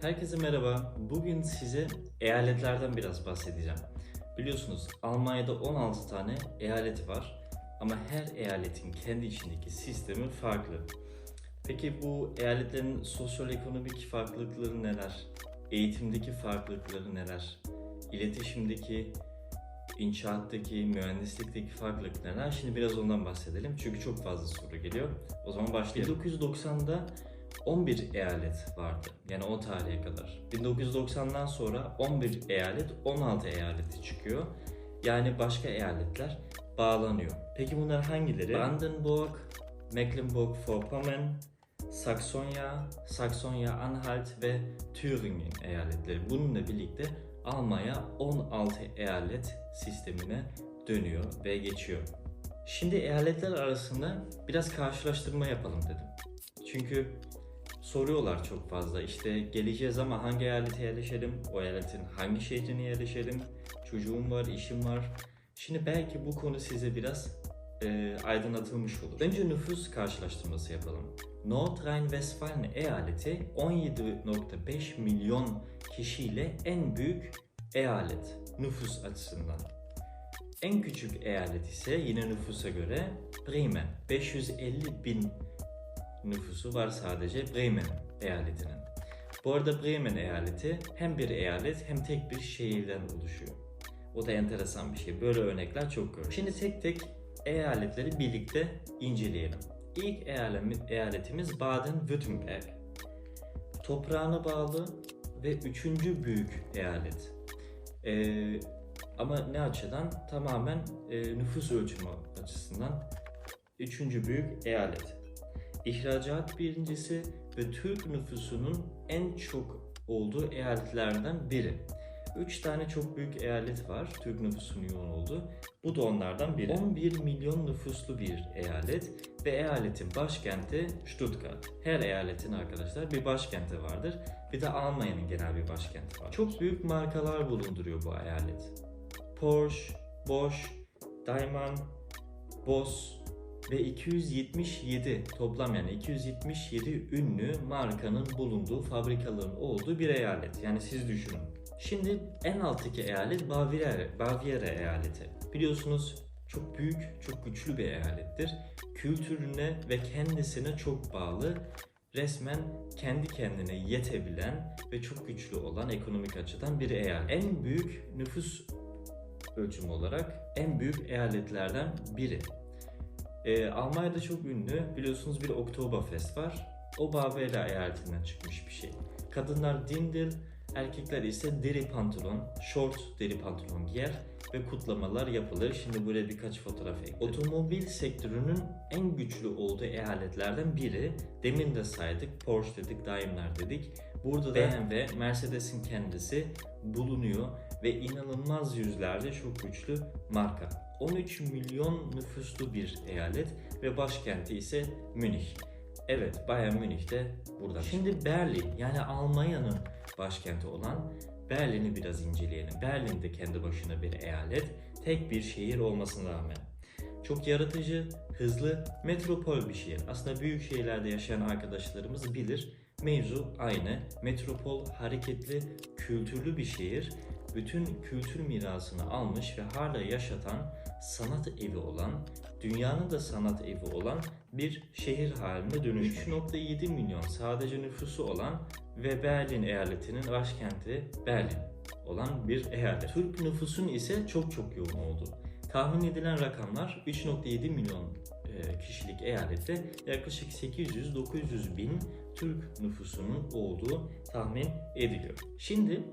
Herkese merhaba. Bugün size eyaletlerden biraz bahsedeceğim. Biliyorsunuz Almanya'da 16 tane eyaleti var ama her eyaletin kendi içindeki sistemi farklı. Peki bu eyaletlerin sosyoekonomik farklılıkları neler? Eğitimdeki farklılıkları neler? İletişimdeki, inşaattaki, mühendislikteki farklılık neler? Şimdi biraz ondan bahsedelim çünkü çok fazla soru geliyor. O zaman başlayalım. 1990'da 11 eyalet vardı. Yani o tarihe kadar. 1990'dan sonra 11 eyalet 16 eyaleti çıkıyor. Yani başka eyaletler bağlanıyor. Peki bunlar hangileri? Brandenburg, Mecklenburg-Vorpommern, Saksonya, Saksonya-Anhalt ve Thüringen eyaletleri. Bununla birlikte Almanya 16 eyalet sistemine dönüyor ve geçiyor. Şimdi eyaletler arasında biraz karşılaştırma yapalım dedim. Çünkü soruyorlar çok fazla. İşte geleceğiz ama hangi eyalete yerleşelim? O eyaletin hangi şehrine yerleşelim? Çocuğum var, işim var. Şimdi belki bu konu size biraz e, aydınlatılmış olur. Önce nüfus karşılaştırması yapalım. Nordrhein-Westfalen eyaleti 17.5 milyon kişiyle en büyük eyalet nüfus açısından. En küçük eyalet ise yine nüfusa göre Bremen. 550 bin nüfusu var sadece Bremen eyaletinin. Bu arada Bremen eyaleti hem bir eyalet hem tek bir şehirden oluşuyor. O da enteresan bir şey. Böyle örnekler çok görüyoruz. Şimdi tek tek eyaletleri birlikte inceleyelim. İlk eyaletimiz Baden-Württemberg. Toprağına bağlı ve üçüncü büyük eyalet. Ee, ama ne açıdan? Tamamen e, nüfus ölçümü açısından üçüncü büyük eyalet. İhracat birincisi ve Türk nüfusunun en çok olduğu eyaletlerden biri. Üç tane çok büyük eyalet var Türk nüfusunun yoğun olduğu. Bu da onlardan biri. 11 milyon nüfuslu bir eyalet ve eyaletin başkenti Stuttgart. Her eyaletin arkadaşlar bir başkenti vardır. Bir de Almanya'nın genel bir başkenti var. Çok büyük markalar bulunduruyor bu eyalet. Porsche, Bosch, Daimler, Boss, ve 277 toplam yani 277 ünlü markanın bulunduğu fabrikaların olduğu bir eyalet. Yani siz düşünün. Şimdi en alttaki eyalet Baviera, Baviera eyaleti. Biliyorsunuz çok büyük, çok güçlü bir eyalettir. Kültürüne ve kendisine çok bağlı, resmen kendi kendine yetebilen ve çok güçlü olan ekonomik açıdan bir eyalet. En büyük nüfus ölçümü olarak en büyük eyaletlerden biri. Ee, Almanya'da çok ünlü biliyorsunuz bir Oktoberfest var. O Bavaria eyaletinden çıkmış bir şey. Kadınlar dindil, erkekler ise deri pantolon, short deri pantolon giyer ve kutlamalar yapılır. Şimdi buraya birkaç fotoğraf ekledim. Otomobil sektörünün en güçlü olduğu eyaletlerden biri. Demin de saydık, Porsche dedik, Daimler dedik. Burada da BMW, Mercedes'in kendisi bulunuyor ve inanılmaz yüzlerde çok güçlü marka. 13 milyon nüfuslu bir eyalet ve başkenti ise Münih. Evet, Bayern Münih de burada. Şimdi Berlin yani Almanya'nın başkenti olan Berlin'i biraz inceleyelim. Berlin de kendi başına bir eyalet, tek bir şehir olmasına rağmen. Çok yaratıcı, hızlı, metropol bir şehir. Aslında büyük şehirlerde yaşayan arkadaşlarımız bilir. Mevzu aynı. Metropol, hareketli, kültürlü bir şehir. Bütün kültür mirasını almış ve hala yaşatan sanat evi olan, dünyanın da sanat evi olan bir şehir haline dönüşmüş. 3.7 milyon sadece nüfusu olan ve Berlin eyaletinin başkenti Berlin olan bir eyalet. Türk nüfusun ise çok çok yoğun oldu. Tahmin edilen rakamlar 3.7 milyon e, kişilik eyalette yaklaşık 800-900 bin Türk nüfusunun olduğu tahmin ediliyor. Şimdi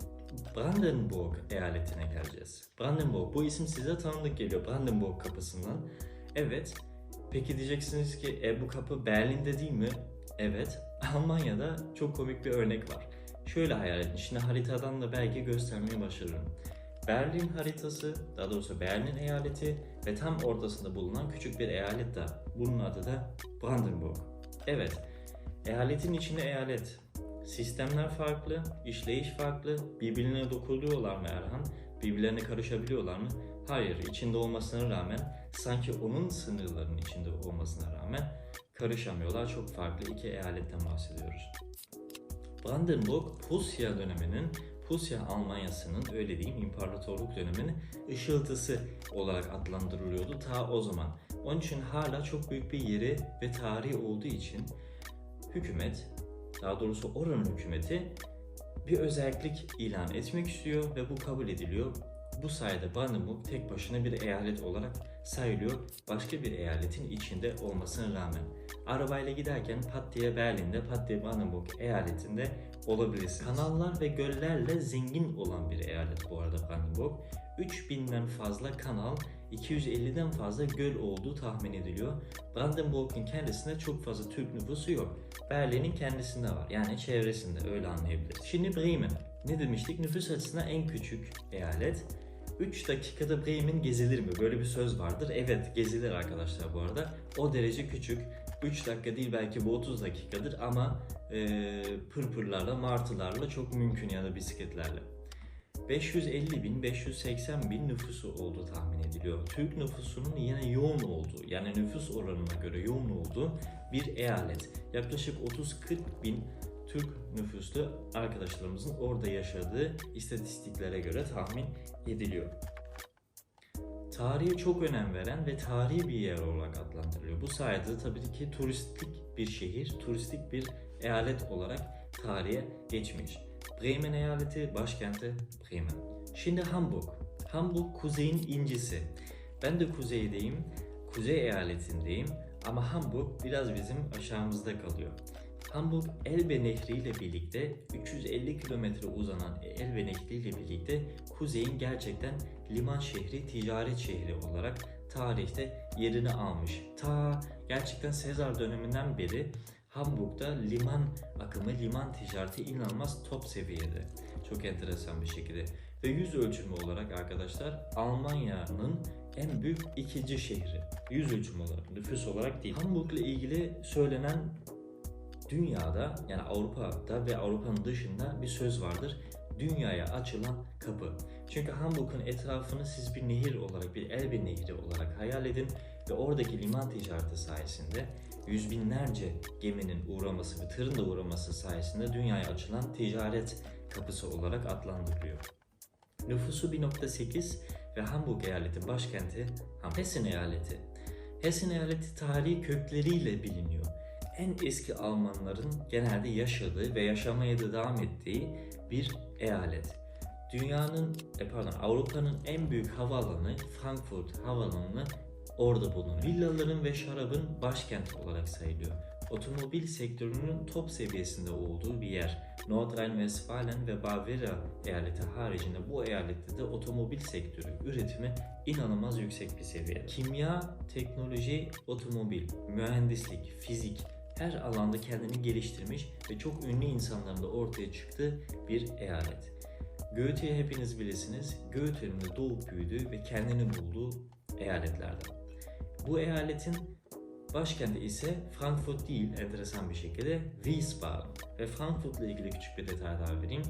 Brandenburg eyaletine geleceğiz. Brandenburg, bu isim size tanıdık geliyor Brandenburg kapısından. Evet, peki diyeceksiniz ki e, bu kapı Berlin'de değil mi? Evet, Almanya'da çok komik bir örnek var. Şöyle hayal edin, şimdi haritadan da belki göstermeye başarırım. Berlin haritası, daha doğrusu Berlin eyaleti ve tam ortasında bulunan küçük bir eyalet daha. Bunun adı da Brandenburg. Evet, eyaletin içinde eyalet, Sistemler farklı, işleyiş farklı, birbirine dokunuyorlar mı Erhan? Birbirlerine karışabiliyorlar mı? Hayır, içinde olmasına rağmen sanki onun sınırlarının içinde olmasına rağmen karışamıyorlar. Çok farklı iki eyaletten bahsediyoruz. Brandenburg Prusya döneminin Prusya Almanyası'nın öyle diyeyim imparatorluk döneminin ışıltısı olarak adlandırılıyordu ta o zaman. Onun için hala çok büyük bir yeri ve tarihi olduğu için hükümet, daha doğrusu oranın hükümeti bir özellik ilan etmek istiyor ve bu kabul ediliyor. Bu sayede Brandenburg tek başına bir eyalet olarak sayılıyor başka bir eyaletin içinde olmasına rağmen. Arabayla giderken pat diye Berlin'de, pat diye Brandenburg eyaletinde olabilirsiniz. Kanallar ve göllerle zengin olan bir eyalet bu arada Brandenburg. 3000'den fazla kanal, 250'den fazla göl olduğu tahmin ediliyor. Brandenburg'un kendisinde çok fazla Türk nüfusu yok. Berlin'in kendisinde var. Yani çevresinde öyle anlayabiliriz. Şimdi Bremen. Ne demiştik? Nüfus açısından en küçük eyalet. 3 dakikada Bremen gezilir mi? Böyle bir söz vardır. Evet gezilir arkadaşlar bu arada. O derece küçük. 3 dakika değil belki bu 30 dakikadır ama e, pırpırlarla, martılarla çok mümkün ya da bisikletlerle. 550 bin, 580 bin nüfusu olduğu tahmin ediliyor. Türk nüfusunun yine yoğun olduğu, yani nüfus oranına göre yoğun olduğu bir eyalet. Yaklaşık 30-40 bin Türk nüfuslu arkadaşlarımızın orada yaşadığı istatistiklere göre tahmin ediliyor. Tarihe çok önem veren ve tarihi bir yer olarak adlandırılıyor. Bu sayede tabii ki turistik bir şehir, turistik bir eyalet olarak tarihe geçmiş. Bremen eyaleti, başkenti Bremen. Şimdi Hamburg. Hamburg kuzeyin incisi. Ben de kuzeydeyim, kuzey eyaletindeyim ama Hamburg biraz bizim aşağımızda kalıyor. Hamburg Elbe Nehri ile birlikte 350 kilometre uzanan Elbe Nehri ile birlikte kuzeyin gerçekten liman şehri, ticaret şehri olarak tarihte yerini almış. Ta gerçekten Sezar döneminden beri Hamburg'da liman akımı, liman ticareti inanılmaz top seviyede. Çok enteresan bir şekilde. Ve yüz ölçümü olarak arkadaşlar Almanya'nın en büyük ikinci şehri. Yüz ölçümü olarak, nüfus olarak değil. Hamburg ile ilgili söylenen dünyada yani Avrupa'da ve Avrupa'nın dışında bir söz vardır. Dünyaya açılan kapı. Çünkü Hamburg'un etrafını siz bir nehir olarak, bir Elbe nehri olarak hayal edin ve oradaki liman ticareti sayesinde yüz binlerce geminin uğraması ve tırın da uğraması sayesinde dünyaya açılan ticaret kapısı olarak adlandırılıyor. Nüfusu 1.8 ve Hamburg eyaleti başkenti Hessen eyaleti. Hessen eyaleti tarihi kökleriyle biliniyor. En eski Almanların genelde yaşadığı ve yaşamaya da devam ettiği bir eyalet. Dünyanın, e pardon Avrupa'nın en büyük havaalanı Frankfurt Havaalanı orada bulunuyor. Villaların ve şarabın başkenti olarak sayılıyor. Otomobil sektörünün top seviyesinde olduğu bir yer. Nordrhein-Westfalen ve Bavyera eyaleti haricinde bu eyalette de otomobil sektörü üretimi inanılmaz yüksek bir seviyede. Kimya, teknoloji, otomobil, mühendislik, fizik her alanda kendini geliştirmiş ve çok ünlü insanların da ortaya çıktığı bir eyalet. Goethe'yi hepiniz bilirsiniz. Goethe'nin de doğup büyüdüğü ve kendini bulduğu eyaletlerden. Bu eyaletin başkenti ise Frankfurt değil enteresan bir şekilde Wiesbaden. Ve Frankfurt'la ilgili küçük bir detay daha vereyim.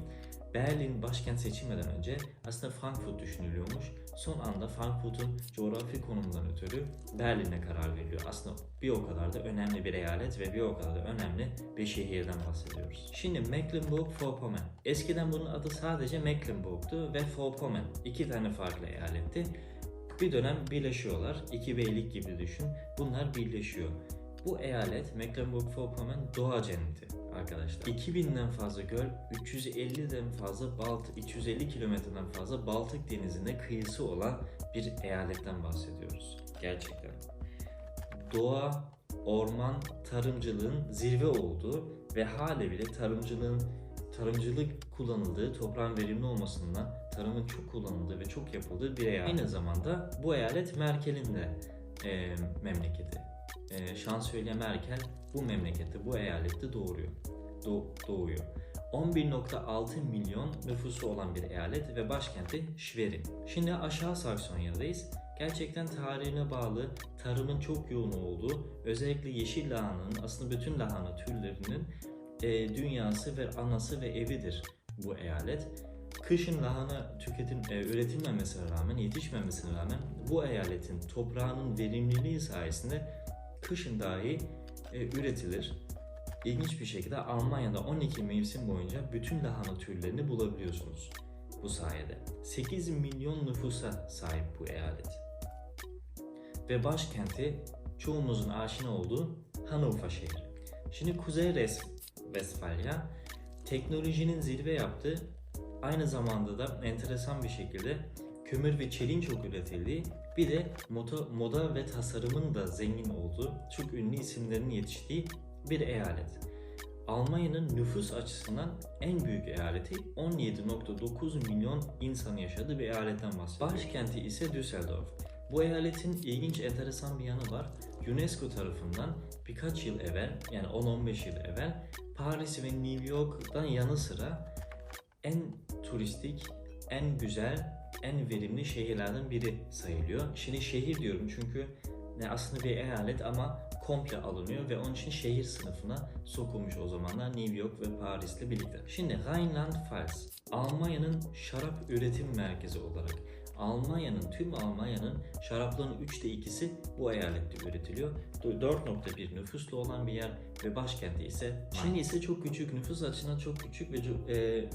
Berlin başkent seçilmeden önce aslında Frankfurt düşünülüyormuş. Son anda Frankfurt'un coğrafi konumundan ötürü Berlin'e karar veriliyor. Aslında bir o kadar da önemli bir eyalet ve bir o kadar da önemli bir şehirden bahsediyoruz. Şimdi Mecklenburg-Vorpommern. Eskiden bunun adı sadece Mecklenburg'tu ve Vorpommern. İki tane farklı eyaletti. Bir dönem birleşiyorlar. İki beylik gibi düşün. Bunlar birleşiyor. Bu eyalet Mecklenburg-Vorpommern doğa cenneti arkadaşlar. 2000'den fazla göl, 350'den fazla Baltık, 250 kilometreden fazla Baltık denizine kıyısı olan bir eyaletten bahsediyoruz. Gerçekten. Doğa, orman, tarımcılığın zirve olduğu ve hale bile tarımcılığın tarımcılık kullanıldığı, toprağın verimli olmasından tarımın çok kullanıldığı ve çok yapıldığı bir eyalet. Aynı zamanda bu eyalet Merkel'in de e, memleketi. E, Şansölye Merkel bu memlekette, bu eyalette doğuruyor. Do- doğuyor. 11.6 milyon nüfusu olan bir eyalet ve başkenti Schwerin. Şimdi aşağı Saksonya'dayız. Gerçekten tarihine bağlı tarımın çok yoğun olduğu, özellikle yeşil lahananın, aslında bütün lahana türlerinin e, dünyası ve anası ve evidir bu eyalet. Kışın lahana tüketim, e, üretilmemesine rağmen, yetişmemesine rağmen bu eyaletin toprağının verimliliği sayesinde kışın dahi e, üretilir. İlginç bir şekilde Almanya'da 12 mevsim boyunca bütün lahana türlerini bulabiliyorsunuz bu sayede. 8 milyon nüfusa sahip bu eyalet. Ve başkenti çoğumuzun aşina olduğu Hannover şehri. Şimdi Kuzey Res Westfalia teknolojinin zirve yaptığı aynı zamanda da enteresan bir şekilde kömür ve çeliğin çok üretildiği bir de moda, moda ve tasarımın da zengin olduğu çok ünlü isimlerin yetiştiği bir eyalet. Almanya'nın nüfus açısından en büyük eyaleti 17.9 milyon insan yaşadığı bir eyaletten bahsediyor. Başkenti ise Düsseldorf. Bu eyaletin ilginç enteresan bir yanı var. UNESCO tarafından birkaç yıl evvel yani 10-15 yıl evvel Paris ve New York'tan yanı sıra en turistik, en güzel, en verimli şehirlerden biri sayılıyor. Şimdi şehir diyorum çünkü ne aslında bir eyalet ama komple alınıyor ve onun için şehir sınıfına sokulmuş o zamanlar New York ve Paris'le birlikte. Şimdi Rheinland-Pfalz, Almanya'nın şarap üretim merkezi olarak Almanya'nın, tüm Almanya'nın şaraplarının üçte ikisi bu eyalette üretiliyor. 4.1 nüfuslu olan bir yer ve başkenti ise Şimdi ise çok küçük, nüfus açısından çok küçük ve e,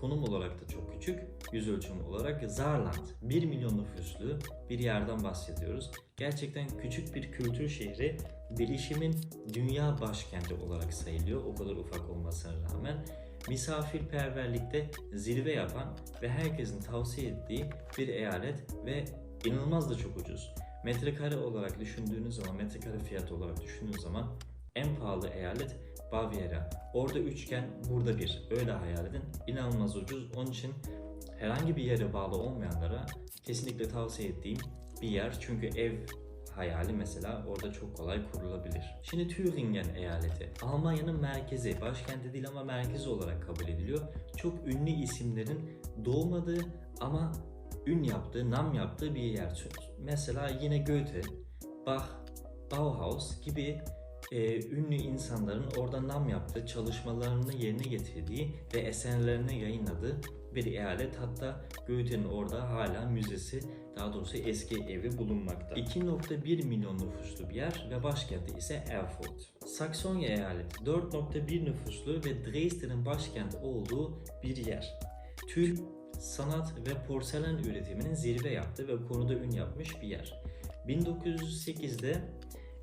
konum olarak da çok küçük, yüz ölçümü olarak Zarland, 1 milyon nüfuslu bir yerden bahsediyoruz. Gerçekten küçük bir kültür şehri, bilişimin dünya başkenti olarak sayılıyor o kadar ufak olmasına rağmen. Misafirperverlikte zirve yapan ve herkesin tavsiye ettiği bir eyalet ve inanılmaz da çok ucuz. Metrekare olarak düşündüğünüz zaman, metrekare fiyatı olarak düşündüğünüz zaman en pahalı eyalet Baviera. Orada üçgen, burada bir. Öyle hayal edin. İnanılmaz ucuz. Onun için herhangi bir yere bağlı olmayanlara kesinlikle tavsiye ettiğim bir yer. Çünkü ev hayali mesela orada çok kolay kurulabilir. Şimdi Thüringen eyaleti. Almanya'nın merkezi, başkenti değil ama merkezi olarak kabul ediliyor. Çok ünlü isimlerin doğmadığı ama ün yaptığı, nam yaptığı bir yer. Mesela yine Goethe, Bach, Bauhaus gibi e, ünlü insanların orada nam yaptığı, çalışmalarını yerine getirdiği ve eserlerini yayınladığı bir eyalet. Hatta Goethe'nin orada hala müzesi, daha doğrusu eski evi bulunmakta. 2.1 milyon nüfuslu bir yer ve başkenti ise Erfurt. Saksonya eyaleti 4.1 nüfuslu ve Dresden'in başkenti olduğu bir yer. Tül, sanat ve porselen üretiminin zirve yaptığı ve konuda ün yapmış bir yer. 1908'de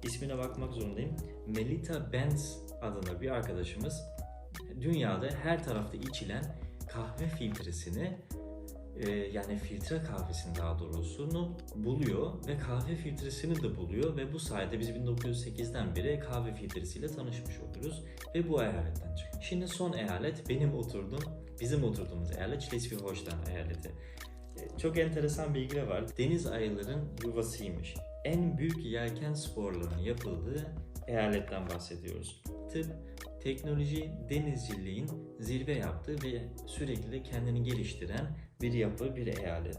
ismine bakmak zorundayım. Melita Benz adında bir arkadaşımız dünyada her tarafta içilen kahve filtresini e, yani filtre kahvesini daha doğrusunu buluyor ve kahve filtresini de buluyor ve bu sayede biz 1908'den beri kahve filtresiyle tanışmış oluyoruz ve bu eyaletten çıkıyor. Şimdi son eyalet benim oturduğum, bizim oturduğumuz eyalet Schleswig-Holstein eyaleti. E, çok enteresan bilgiler var. Deniz ayıların yuvasıymış en büyük yelken sporlarının yapıldığı eyaletten bahsediyoruz. Tıp, teknoloji, denizciliğin zirve yaptığı ve sürekli kendini geliştiren bir yapı, bir eyalet.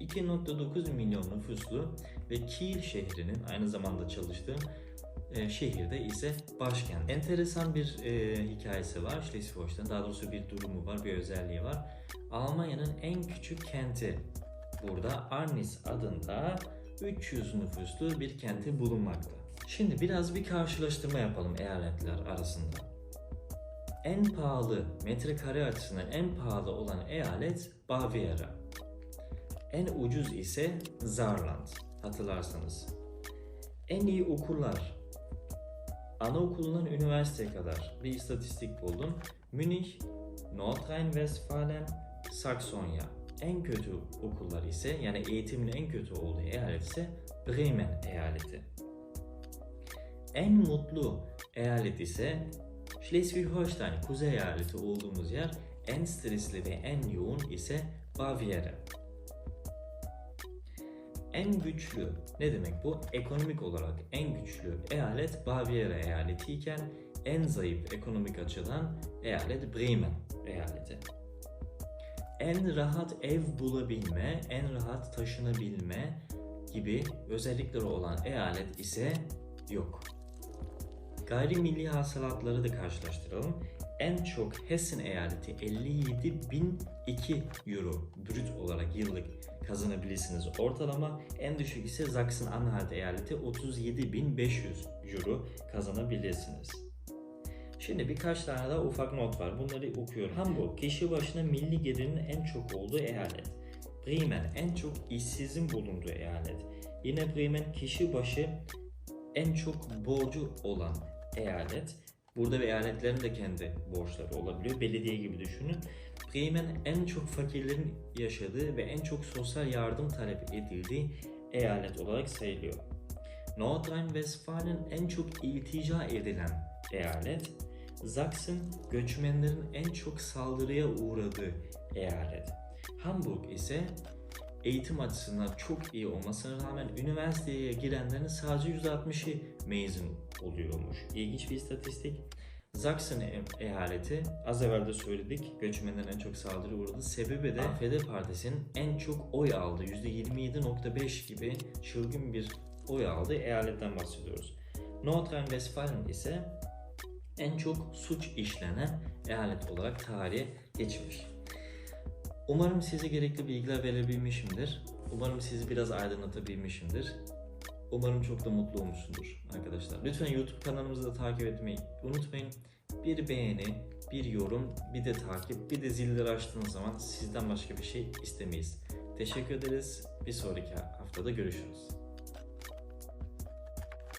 2.9 milyon nüfuslu ve Kiel şehrinin aynı zamanda çalıştığım e, şehirde ise başkent. Enteresan bir e, hikayesi var Schleswig-Holstein. Daha doğrusu bir durumu var, bir özelliği var. Almanya'nın en küçük kenti burada Arnis adında 300 nüfuslu bir kenti bulunmakta. Şimdi biraz bir karşılaştırma yapalım eyaletler arasında. En pahalı metrekare açısından en pahalı olan eyalet Baviera. En ucuz ise Saarland hatırlarsanız. En iyi okullar anaokulundan üniversiteye kadar bir istatistik buldum. Münih, Nordrhein-Westfalen, Saksonya en kötü okullar ise yani eğitimin en kötü olduğu eyalet ise Bremen eyaleti. En mutlu eyalet ise Schleswig-Holstein kuzey eyaleti olduğumuz yer en stresli ve en yoğun ise Baviera. En güçlü ne demek bu? Ekonomik olarak en güçlü eyalet Baviera eyaleti iken en zayıf ekonomik açıdan eyalet Bremen eyaleti en rahat ev bulabilme, en rahat taşınabilme gibi özellikleri olan eyalet ise yok. Gayrimilli hasılatları da karşılaştıralım. En çok Hessen eyaleti 57.002 euro brüt olarak yıllık kazanabilirsiniz ortalama. En düşük ise Sachsen-Anhalt eyaleti 37.500 euro kazanabilirsiniz. Şimdi birkaç tane daha ufak not var. Bunları okuyorum. Hamburg kişi başına milli gelirin en çok olduğu eyalet. Bremen en çok işsizin bulunduğu eyalet. Yine Bremen kişi başı en çok borcu olan eyalet. Burada eyaletlerin de kendi borçları olabiliyor. Belediye gibi düşünün. Bremen en çok fakirlerin yaşadığı ve en çok sosyal yardım talep edildiği eyalet olarak sayılıyor. Nordrhein-Westfalen en çok iltica edilen eyalet. Sachsen göçmenlerin en çok saldırıya uğradığı eyalet. Hamburg ise eğitim açısından çok iyi olmasına rağmen üniversiteye girenlerin sadece %60'ı mezun oluyormuş. İlginç bir istatistik. Sachsen e- eyaleti az evvel de söyledik göçmenlerin en çok saldırı uğradı. Sebebi de AFD partisinin en çok oy aldığı %27.5 gibi çılgın bir oy aldığı eyaletten bahsediyoruz. Nordrhein-Westfalen ise en çok suç işlenen eyalet olarak tarihe geçmiş. Umarım size gerekli bilgiler verebilmişimdir. Umarım sizi biraz aydınlatabilmişimdir. Umarım çok da mutlu olmuşsundur arkadaşlar. Lütfen YouTube kanalımızı da takip etmeyi unutmayın. Bir beğeni, bir yorum, bir de takip, bir de zilleri açtığınız zaman sizden başka bir şey istemeyiz. Teşekkür ederiz. Bir sonraki haftada görüşürüz.